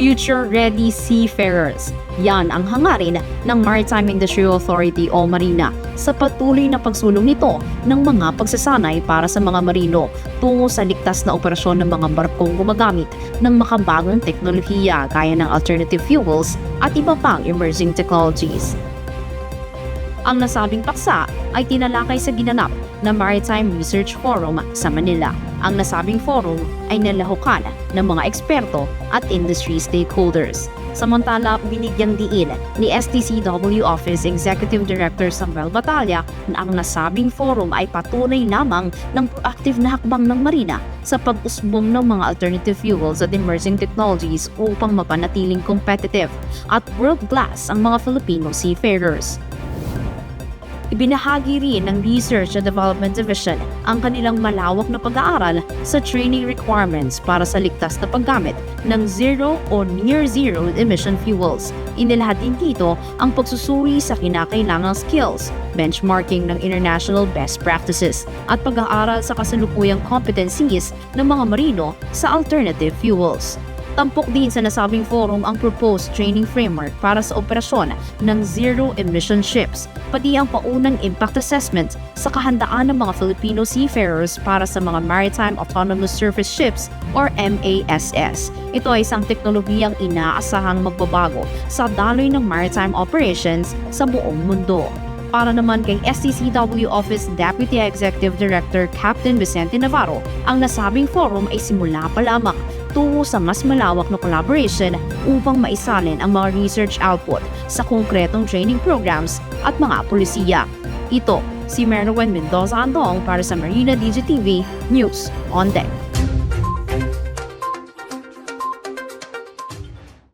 future-ready seafarers. Yan ang hangarin ng Maritime Industry Authority o Marina sa patuloy na pagsulong nito ng mga pagsasanay para sa mga marino tungo sa ligtas na operasyon ng mga barkong gumagamit ng makabagong teknolohiya gaya ng alternative fuels at iba pang emerging technologies. Ang nasabing paksa ay tinalakay sa ginanap na Maritime Research Forum sa Manila. Ang nasabing forum ay nalahukan ng mga eksperto at industry stakeholders. Samantala, binigyang diin ni STCW Office Executive Director Samuel Batalla na ang nasabing forum ay patunay lamang ng proactive na hakbang ng Marina sa pag-usbong ng mga alternative fuels at emerging technologies upang mapanatiling competitive at world-class ang mga Filipino seafarers. Ibinahagi rin ng Research and Development Division ang kanilang malawak na pag-aaral sa training requirements para sa ligtas na paggamit ng zero o near zero emission fuels. Inilahad din dito ang pagsusuri sa kinakailangang skills, benchmarking ng international best practices, at pag-aaral sa kasalukuyang competencies ng mga marino sa alternative fuels. Tampok din sa nasabing forum ang proposed training framework para sa operasyon ng zero-emission ships, pati ang paunang impact assessment sa kahandaan ng mga Filipino seafarers para sa mga Maritime Autonomous Surface Ships or MASS. Ito ay isang teknolohiyang inaasahang magbabago sa daloy ng maritime operations sa buong mundo. Para naman kay STCW Office Deputy Executive Director Captain Vicente Navarro, ang nasabing forum ay simula pa lamang tungo sa mas malawak na collaboration upang maisalin ang mga research output sa konkretong training programs at mga polisiya. Ito, si Merwin Mendoza Andong para sa Marina DGTV News on Deck.